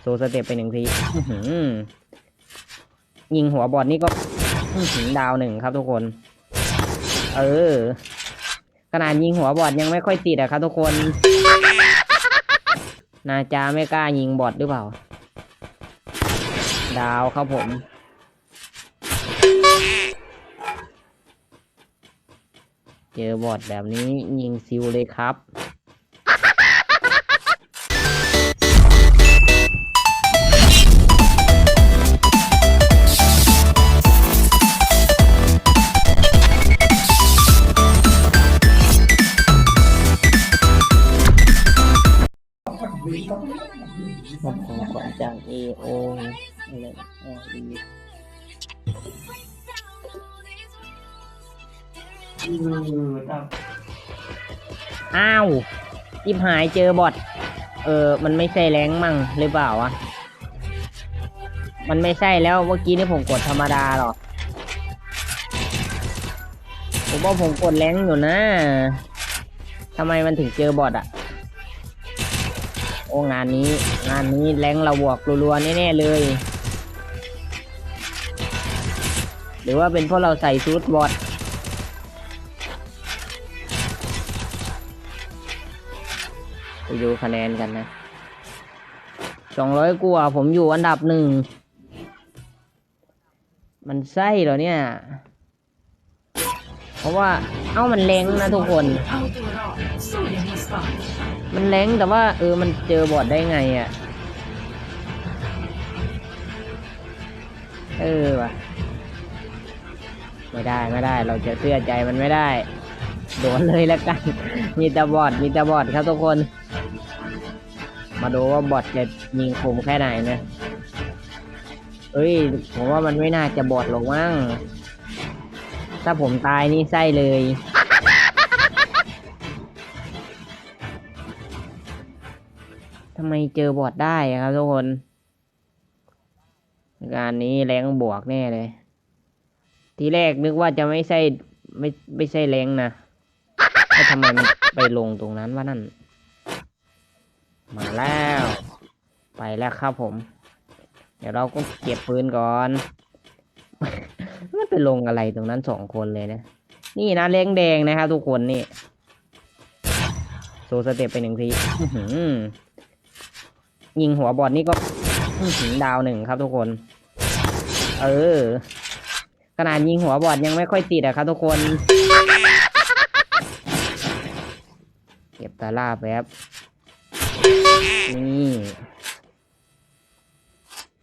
โซสเต็ปไปหนึ่งทียิงหัวบอลนี่ก็อื้อหือดาวหนึ่งครับทุกคน เออ ขนาดยิงหัวบอดยังไม่ค่อยติดอะครับทุกคน นาจาไม่กล้ายิงบอดหรือเปล่า ดาวครับผม เจอบอดแบบนี้ยิงซิวเลยครับ วัญจาก AO อะไรเอออ้าวจิบหายเจอบอทเออ มันไม่ใช่แรงมั่งหรือเปล่าวะ มันไม่ใช่แล้วเมื่อกี้นี่ผมกดธรรมดาหรอกผมว่าผมกดแรงอยู่นะทำไมมันถึงเจอบอทอะ โอ้งานนี้ งานนี้แรงเราบวกรัวๆแน่ๆเลย หรือว่าเป็นเพราะเราใส่ซูทบอทไปดูคะแนนกันนะสองร้อยกว่าผมอยู่อันดับหนึ่ง มันไส้เหรอเนี่ย เพราะว่า เอ้ามันแรงนะทุกคน มันแรงแต่ว่า เออ มันเจอบอดได้ไงอะ่ะ เออว่ะ ไม่ได้ไม่ได้ เราจะเชื่อใจมันไม่ได้ โดนเลยแล้วกัน มีต่บอดมีต่บอดครับทุกคน มาดูว่าบอดจะยิงคมแค่ไหนนะเอ้ย ผมว่ามันไม่น่าจะบอดหรอกมั้ง ถ้าผมตายนี่ไส้เลยำไมเจอบอดได้ครับทุกคนงานนี้แรงบวกแน่เลย ทีแรกนึกว่าจะไม่ใช่ไม่ไม่ใช่แรงนะแล้วทำไมมันไปลงตรงนั้นวะนั่น มาแล้ว ไปแล้วครับผม เดี๋ยวเราก็เก็บปืนก่อน มันไปลงอะไรตรงนั้นสองคนเลยนะ นี่นะแรงแดงนะครับทุกคนนี่โซสเต็ปไปหนึ่งที ยิงหัวบอลนี่ก็อื้อหือดาวหนึ่งครับทุกคน เออ ขนาดยิงหัวบอลยังไม่ค่อยติดอะครับทุกคน เก็บตาล่าแป๊บ นี่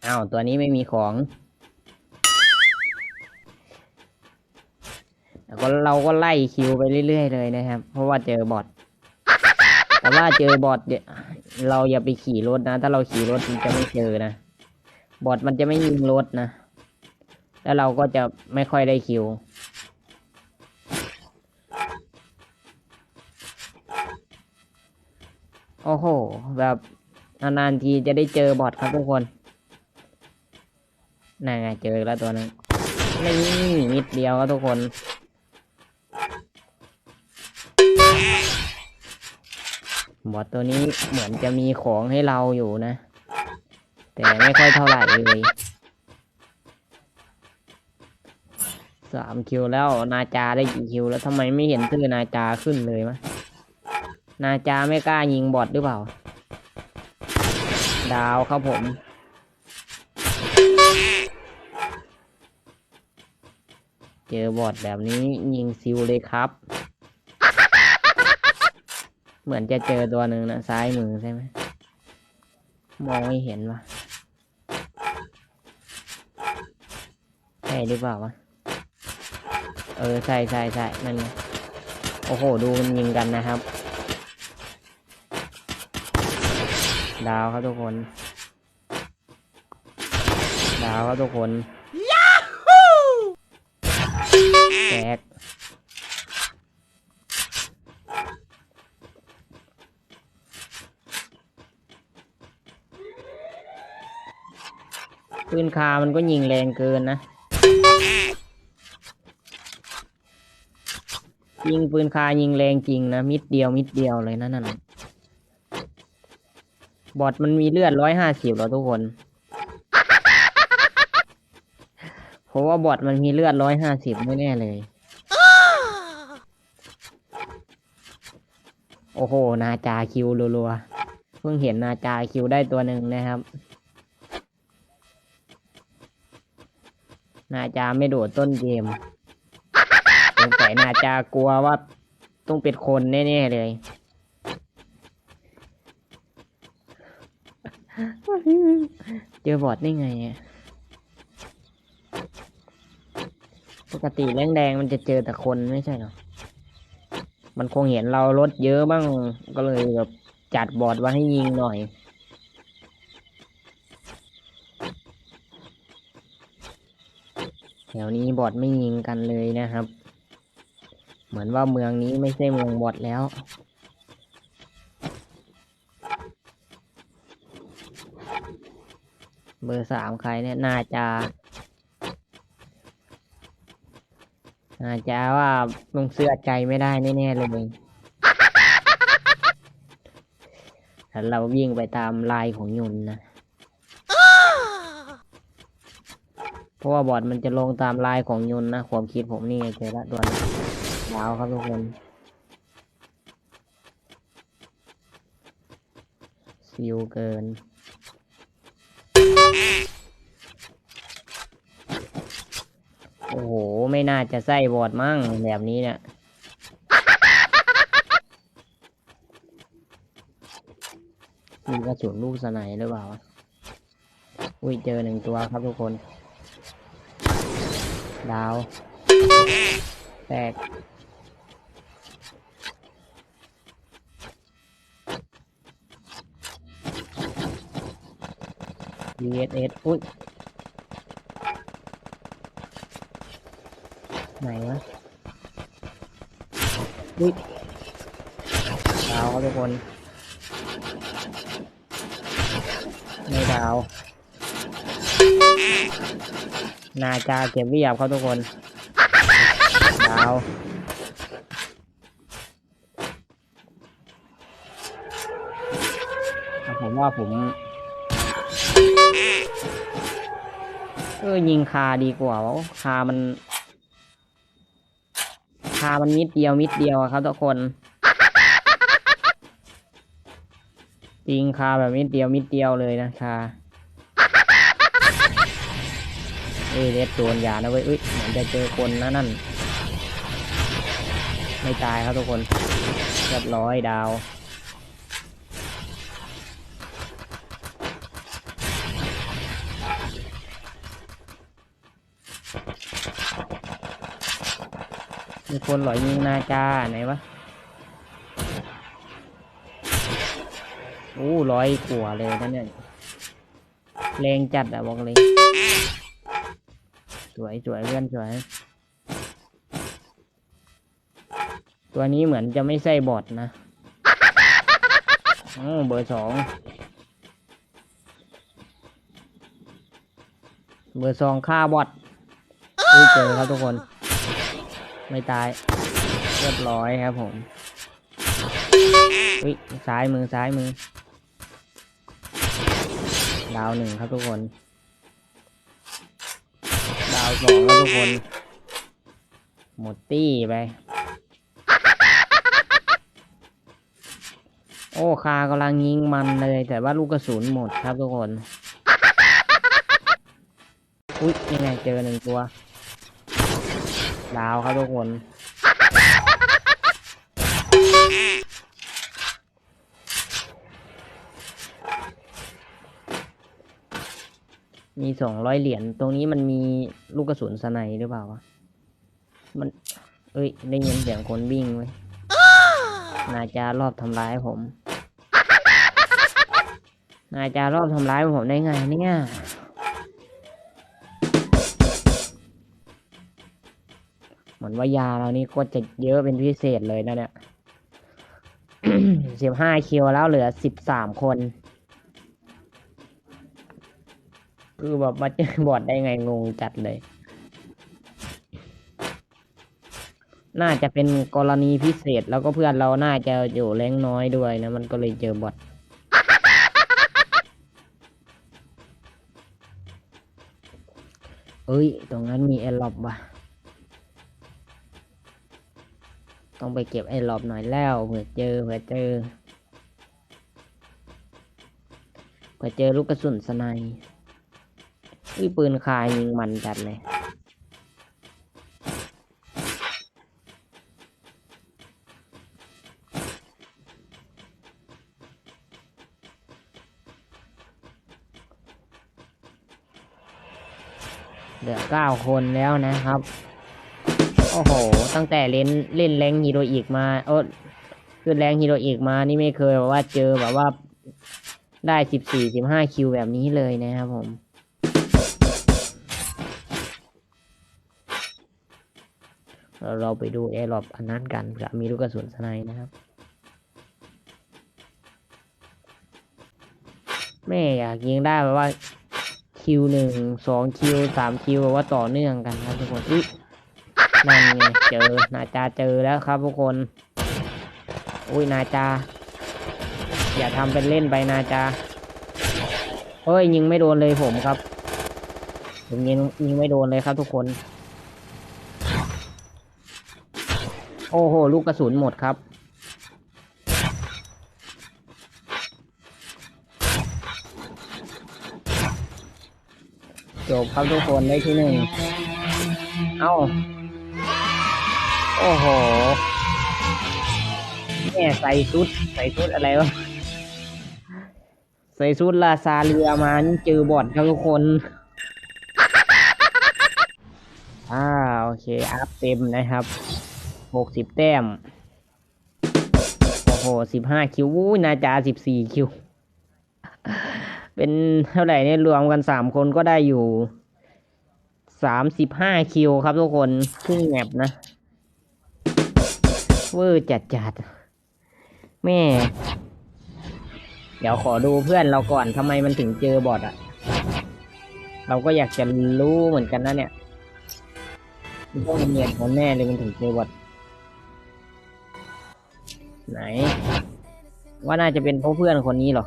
อ้าวตัวนี้ไม่มีของแล้วก็เราก็ไล่คิวไปเรื่อยๆเลยนะครับ เพราะว่าเจอบอท แต่ว่าเจอบอทเนี่ยเราอย่าไปขี่รถนะ ถ้าเราขี่รถมันจะไม่เจอนะบอทมันจะไม่ยิงรถนะ แล้วเราก็จะไม่ค่อยได้คิวโอ้โห แบบนานๆทีจะได้เจอบอทครับทุกคนน่าไงเจอแล้วตัวนึงนี่นิดเดียวครับทุกคน บอทตัวนี้เหมือนจะมีของให้เราอยู่นะ แต่ไม่ค่อยเท่าไหร่เลยสามคิวแล้วนาจาได้กี่คิวแล้วทำไมไม่เห็นชื่อนาจาขึ้นเลยวะนาจาไม่กล้ายิงบอทหรือเปล่า ดาวครับผม เจอบอทแบบนี้ยิงซิวเลยครับ เหมือนจะเจอตัวหนึ่งนะซ้ายมือใช่ไหมมองไม่เห็นวะใช่หรือเปล่าวะเออใช่ใช่ใช่นั่นไงโอ้โห ดูมันยิงกันนะครับ ดาวครับทุกคน ดาวครับทุกคน แตก ปืนคามันก็ยิงแรงเกินนะ ยิงปืนคายิงแรงจริงนะ มิดเดียวมิดเดียวเลยนะั่นน่ะบอทมันมีเลือดร้อยห้าสิบแล้วทุกคนเพราะว่าบอทมันมีเลือดร้อยห้าสิบไม่แน่เลย โอ้โห นาจาคิวรัวๆ เพิ่งเห็นนาจาคิวได้ตัวหนึ่งนะครับ นาจาไม่โดดต้นเกมสงสัยนาจากลัวว่าต้องเป็นคนแน่ๆเลยเจอบอดได้ไงอะปกติแรงแดงมันจะเจอแต่คนไม่ใช่หรอ มันคงเห็นเรารถเยอะบ้างก็เลยแบบจัดบอดไว้ให้ยิงหน่อย แถวนี้บอดไม่ยิงกันเลยนะครับ เหมือนว่าเมืองนี้ไม่ใช่เมืองบอดแล้ว เบอร์สามใครเนี่ยน่าจะน่าจะว่าลงเสื้อใจไม่ได้แน่ๆเลยแต่เราวิ่งไปตามลายของยนต์นะ เพราะว่าบอร์ดมันจะลงตามลายของยนต์นะความคิดผมนี่เจอละตัวนยาวครับทุกคนซิวเกินโอ้โห ไม่น่าจะใส่บอดมั่งแบบนี้เนี่ย มีกระสุนลูกสไนหรือเปล่า อุ้ยเจอหนึ่งตัวครับทุกคน ดาว แตก VSS อุ้ย ไหนวะ อุ้ยดาวครับทุกคน ไม่ดาว นาจาเก็บเรียบครับทุกคนดาวผมว่าผมเออยิงคาดีกว่าวะคามัน คามันมิดเดียวมิดเดียวครับทุกคนจริงคาแบบมิดเดียวมิดเดียวเลยนะคา อ้ยเลดโดนยานะเว้ยเอ้ยเหมือนจะเจอคนนะนั่น ไม่ตายครับทุกคนเรียบร้อยดาวมีคนหลอยยิงนาจาไหนวะโอ้ร้อยกว่าเลยนะเนี่ยแรงจัดอะบอกเลย วยสวยเพื่อนสวย ตัวนี้เหมือนจะไม่ใช่บอทนะอ๋อเบอร์สอง เบอร์สองฆ่าบอทอุ้ยเจอครับทุกคน ไม่ตาย เรียบร้อยครับผมอุ้ยซ้ายมือซ้ายมือ ดาวหนึ่งครับทุกคน สองแล้วทุกคน หมดตี้ไป โอ้คากำลังยิงมันเลย แต่ว่าลูกกระสุนหมดครับทุกคน อุ๊ยยังไงเจอหนึ่งตัว ดาวครับทุกคน มีสองร้อยเหรียญตรงนี้มันมีลูกกระสุนสไนหรือเปล่าวะมันเอ้ยได้ยินเสียงคนวิ่งไว้ยนาจารอบทำร้ายผม นาจารอบทำร้ายผมได้ไงเนี่ยเหมือนว่ายาเรานี่ก็จะเยอะเป็นพิเศษเลยนะเนี่ยสิบห้าคิวแล้วเหลือสิบสามคน คือแบบมาเจอบอดได้ไงงงจัดเลย น่าจะเป็นกรณีพิเศษแล้วก็เพื่อนเราน่าจะอยู่แรงน้อยด้วยนะ มันก็เลยเจอบอดเอ้ย ตรงนั้นมีแอร์ล็อบว่ะ ต้องไปเก็บแอร์ล็อบหน่อยแล้วเผื่อเจอเผื่อเจอเผื่อเจอลูกกระสุนสไนด์ อุ้ยปืนคายยิงมันจัดเลยเหลือเก้าคนแล้วนะครับ โอ้โห ตั้งแต่เล่นเล่นแรงฮีโรอีกมา โอ้คือแรงฮีโรอีกมา นี่ไม่เคยแบบว่าเจอแบบว่าได้สิบสี่สิบห้าคิวแบบนี้เลยนะครับผม เราเราไปดูแอร์ลอบอันนั้นกันเผื่อมีลูกกระสุนสไนป์นะครับ แม่อยากยิงได้แบบว่าคิวหนึ่งสองคิวสามคิวแบบว่าต่อเนื่องกันครับทุกคนอุ๊ยนั่นไงเจอนาจาเจอแล้วครับทุกคน อุ้ยนาจา อย่าทำเป็นเล่นไปนาจาเฮ้ยยิงไม่โดนเลยผมครับ ผมยิงยิงไม่โดนเลยครับทุกคน โอ้โห ลูกกระสุนหมดครับ จบครับทุกคนได้ที่หนึ่ง เอ้า โอ้โหแม่ใส่ชุด ใส่ชุดอะไรวะ ใส่ชุดลาซาเรือมานี่เจอบอดครับทุกคนอ่าโอเค อัพเต็มนะครับ หกสิบแต้ม โอ้โหสิบห้าคิววู้นาจาสิบสี่คิว เป็นเท่าไหร่เนี่ยรวมกันสามคนก็ได้อยู่สามสิบห้าคิวครับทุกคนครึ่งแมปนะเวอร์จัดจัดแม่ เดี๋ยวขอดูเพื่อนเราก่อนทำไมมันถึงเจอบอทอะเราก็อยากจะรู้เหมือนกันนะเนี่ยมันต้องมีเหตุผลแน่เลยมันถึงเจอบอท ไหน ว่าน่าจะเป็นเพราะเพื่อนคนนี้หรอ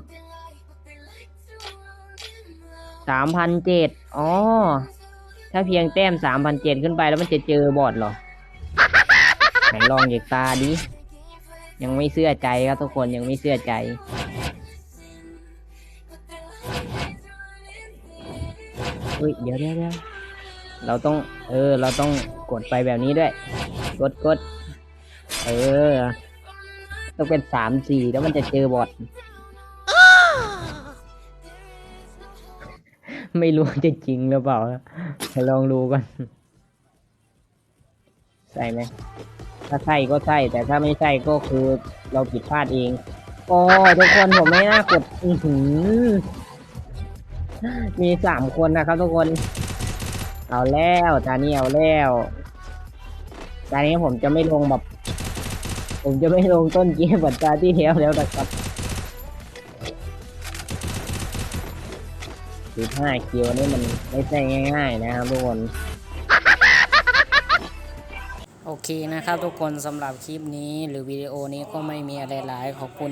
สามพันเจ็ดอ๋อ ถ้าเพียงแต้มสามพันเจ็ดขึ้นไปแล้วมันจะเจอบอทเหรอ ไหนลองเหยียกตาดิ ยังไม่เชื่อใจครับทุกคนยังไม่เชื่อใจอุ้ยเดี๋ยวเดี๋ยวเดี๋ยวเราต้อง เออ เราต้องกดไปแบบนี้ด้วย กดกด เออ ต้องเป็นสามสี่แล้วมันจะเจอบอทไม่รู้จะจริงหรือเปล่านะลองดูกันใช่ไหมถ้าใช่ก็ใช่แต่ถ้าไม่ใช่ก็คือเราผิดพลาดเองโอ้ทุกคนผมไม่น่ากดมีสามคนนะครับทุกคน เอาแล้วตานี้เอาแล้วตานี้ผมจะไม่ลงแบบ ผมจะไม่ลงต้นเกมเหมือนตาที่แล้วแล้วนะครับสิบห้าคิวนี่มันไม่ใช่ง่ายๆนะครับทุกคน โอเคนะครับทุกคนสำหรับคลิปนี้หรือวิดีโอนี้ก็ไม่มีอะไรหลายขอบคุณ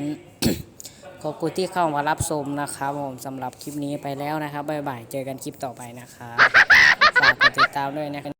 ขอบคุณที่เข้ามารับชมนะครับผมสำหรับคลิปนี้ไปแล้วนะครับบ๊ายบายเจอกันคลิปต่อไปนะครับฝากกดติดตามด้วยนะครับ